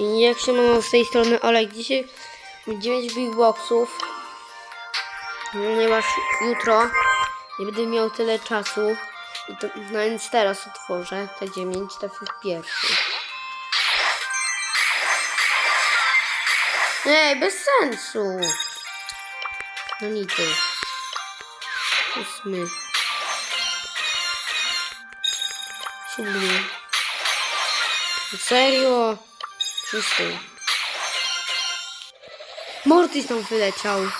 Jak się mam z tej strony Olek, dzisiaj 9 big boxów, ponieważ jutro nie będę miał tyle czasu, i to, no więc teraz otworzę te 9, trafił pierwszy. Ej, bez sensu! No nity. Ósmy. Siódmy. Serio? Szósty. Mortis tam wyleciał.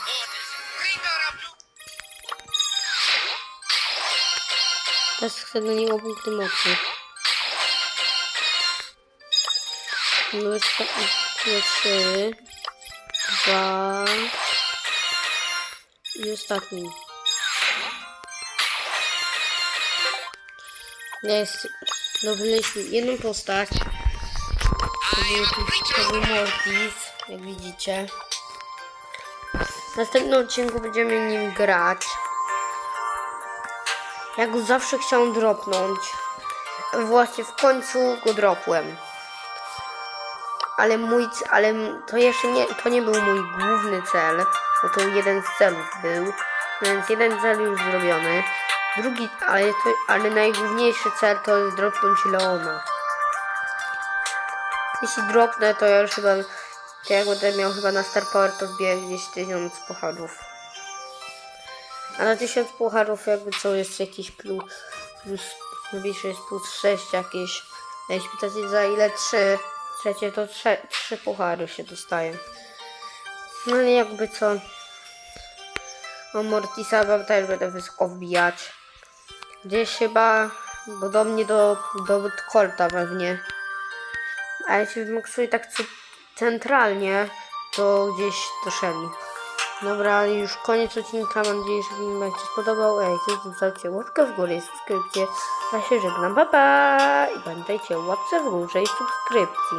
Teraz chcę do niego punkty mocy. No to trzy, dwa i ostatni. Jest. Dobyliśmy jedną postać. To był, Mortis, jak widzicie. W następnym odcinku będziemy nim grać. Ja go zawsze chciałem dropnąć. Właśnie w końcu go dropłem. Ale mój, ale to jeszcze nie, to nie był mój główny cel, bo to jeden z celów był. Więc jeden cel już zrobiony. Drugi, ale, to, ale najgłówniejszy cel to jest dropnąć Leona. Jeśli dropnę, to ja już chyba, to jak będę miał chyba na Star Power, to wbiję gdzieś tysiąc pucharów. A na tysiąc pucharów jakby co jest jakiś plus, plus najbliższy jest plus 6 jakieś. Jeśli pytacie za ile 3, trzecie to 3, trzy puchary się dostaje. No ale jakby co. O Mortisa wam też będę wysoko wbijać. Gdzieś chyba, bo do mnie do, do Colta pewnie. A jeśli wymaksuję tak centralnie, to gdzieś do Shelly. Dobra, już koniec odcinka. Mam nadzieję, że film Wam się spodobał. Ej, zostawcie łapkę w górę i subskrypcję. Ja się żegnam, pa pa! I pamiętajcie łapce w górze i subskrypcji.